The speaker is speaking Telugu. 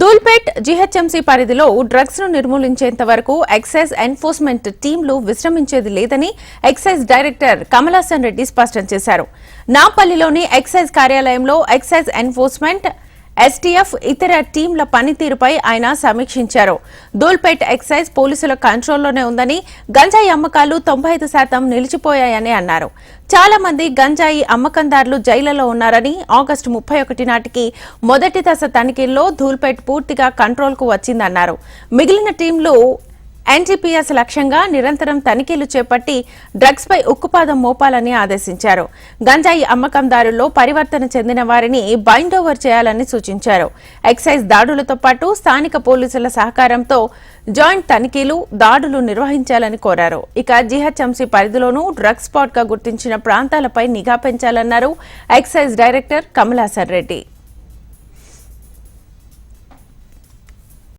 దూల్పేట్ జీహెచ్ఎంసీ పరిధిలో డ్రగ్స్ను నిర్మూలించేంత వరకు ఎక్సైజ్ ఎన్ఫోర్స్మెంట్ టీంలు విశ్రమించేది లేదని ఎక్సైజ్ డైరెక్టర్ కమలాసన్ రెడ్డి స్పష్టం చేశారు. నాంపల్లిలోని ఎక్సైజ్ కార్యాలయంలో ఎక్సైజ్ ఎన్ఫోర్స్మెంట్ ఎస్టీఎఫ్ ఇతర టీంల పనితీరుపై ఆయన సమీక్షించారు. దూల్పేట్ ఎక్సైజ్ పోలీసుల కంట్రోల్లోనే ఉందని గంజాయి అమ్మకాలు తొంభై ఐదు శాతం నిలిచిపోయాయని అన్నారు. చాలా మంది గంజాయి అమ్మకందారులు జైళ్ళలో ఉన్నారని ఆగస్టు ముప్పై ఒకటి నాటికి మొదటి దశ తనిఖీల్లో ధూల్పేట్ పూర్తిగా కంట్రోల్కు వచ్చిందన్నారు. మిగిలిన టీంలు ఎన్టీపీఎస్ లక్ష్యంగా నిరంతరం తనిఖీలు చేపట్టి డ్రగ్స్పై ఉక్కుపాదం మోపాలని ఆదేశించారు. గంజాయి అమ్మకందారుల్లో పరివర్తన చెందిన వారిని బైండ్ ఓవర్ చేయాలని సూచించారు. ఎక్సైజ్ దాడులతో పాటు స్థానిక పోలీసుల సహకారంతో జాయింట్ తనిఖీలు దాడులు నిర్వహించాలని కోరారు. ఇక జీహెచ్ఎంసీ పరిధిలోనూ డ్రగ్స్ స్పాట్గా గుర్తించిన ప్రాంతాలపై నిఘా పెంచాలన్నారు ఎక్సైజ్ డైరెక్టర్ కమలాసర్ రెడ్డి.